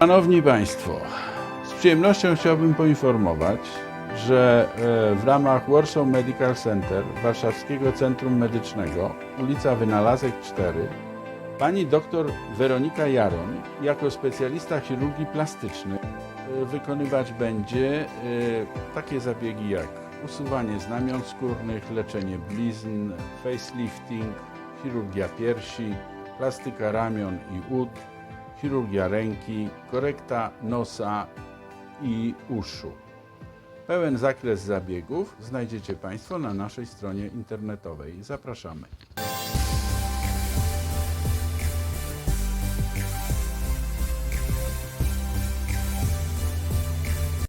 Szanowni Państwo, z przyjemnością chciałbym poinformować, że e, w ramach Warsaw Medical Center Warszawskiego Centrum Medycznego, ulica Wynalazek 4, pani dr Weronika Jaroń jako specjalista chirurgii plastycznej e, wykonywać będzie e, takie zabiegi jak usuwanie znamion skórnych, leczenie blizn, facelifting, chirurgia piersi, plastyka ramion i ud, chirurgia ręki, korekta nosa i uszu. Pełen zakres zabiegów znajdziecie Państwo na naszej stronie internetowej. Zapraszamy.